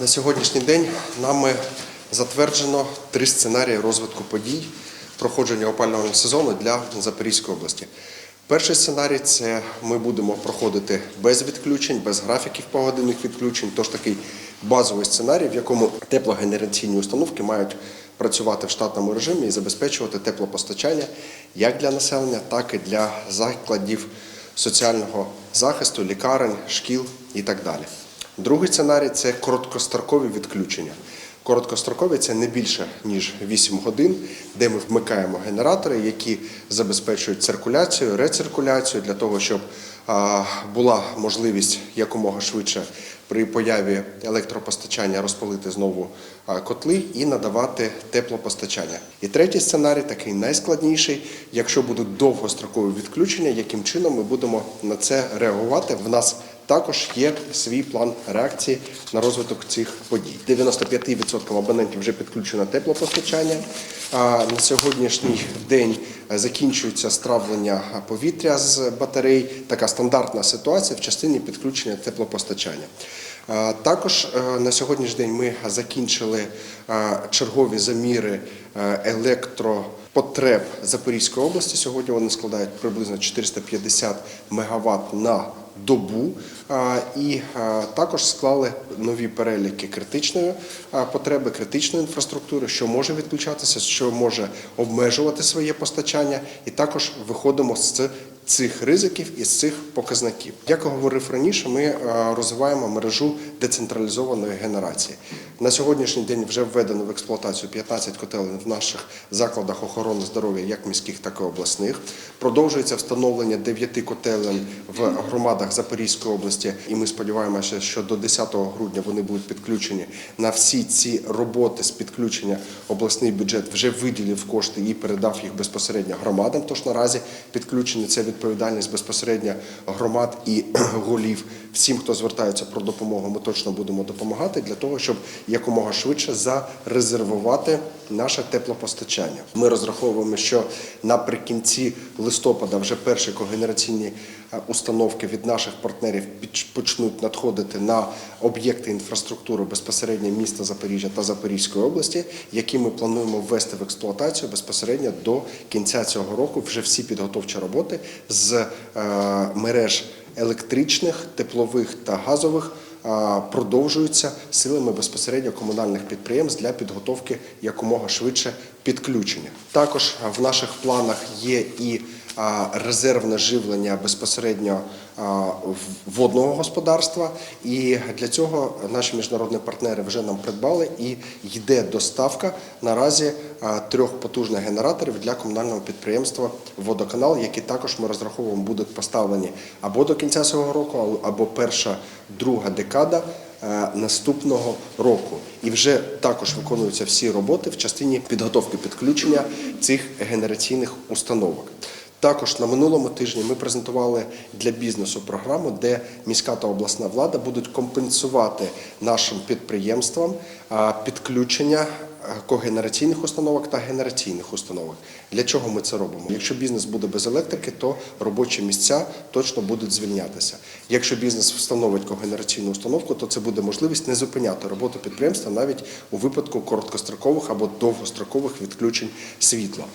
На сьогоднішній день нами затверджено три сценарії розвитку подій проходження опалювального сезону для Запорізької області. Перший сценарій це ми будемо проходити без відключень, без графіків погодинних відключень, тож такий базовий сценарій, в якому теплогенераційні установки мають працювати в штатному режимі і забезпечувати теплопостачання як для населення, так і для закладів соціального захисту, лікарень, шкіл і так далі. Другий сценарій це короткострокові відключення. Короткострокові це не більше ніж 8 годин, де ми вмикаємо генератори, які забезпечують циркуляцію, рециркуляцію для того, щоб була можливість якомога швидше при появі електропостачання розпалити знову котли і надавати теплопостачання. І третій сценарій, такий найскладніший, якщо будуть довгострокові відключення, яким чином ми будемо на це реагувати. В нас також є свій план реакції на розвиток цих подій. 95% абонентів вже підключено теплопостачання. На сьогоднішній день закінчується стравлення повітря з батарей. Така стандартна ситуація в частині підключення теплопостачання. Також е, на сьогоднішній день ми закінчили е, чергові заміри е, електропотреб Запорізької області. Сьогодні вони складають приблизно 450 МВт на добу. І також склали нові переліки критичної потреби, критичної інфраструктури, що може відключатися, що може обмежувати своє постачання, і також виходимо з цих ризиків і з цих показників. Як я говорив раніше, ми е, розвиваємо мережу децентралізованої генерації. На сьогоднішній день вже введено в експлуатацію 15 котелень в наших закладах охорони здоров'я, як міських, так і обласних. Продовжується встановлення 9 котелень в громадах Запорізької області, і ми сподіваємося, що до 10 грудня вони будуть підключені на всі ці роботи з підключення. Обласний бюджет вже виділив кошти і передав їх безпосередньо громадам. Тож наразі підключення це відповідальність безпосередньо громад і голів. Всім, хто звертається про допомогу, ми точно будемо допомагати для того, щоб якомога швидше зарезервувати наше теплопостачання. Ми розраховуємо, що наприкінці листопада вже перші когенераційні е, установки від наших партнерів почнуть надходити на об'єкти інфраструктури безпосередньо міста Запоріжжя та Запорізької області, які ми плануємо ввести в експлуатацію безпосередньо до кінця цього року. Вже всі підготовчі роботи з е, мереж електричних, теплових та газових продовжуються силами безпосередньо комунальних підприємств для підготовки якомога швидше підключення. Також в наших планах є і резервне живлення безпосередньо водного господарства, і для цього наші міжнародні партнери вже нам придбали і йде доставка наразі трьох потужних генераторів для комунального підприємства Водоканал, які також ми розраховуємо будуть поставлені або до кінця цього року, або перша друга декада наступного року. І вже також виконуються всі роботи в частині підготовки підключення цих генераційних установок. Також на минулому тижні ми презентували для бізнесу програму, де міська та обласна влада будуть компенсувати нашим підприємствам підключення е, когенераційних установок та генераційних установок. Для чого ми це робимо? Якщо бізнес буде без електрики, то робочі місця точно будуть звільнятися. Якщо бізнес встановить когенераційну установку, то це буде можливість не зупиняти роботу підприємства навіть у випадку короткострокових або довгострокових відключень світла.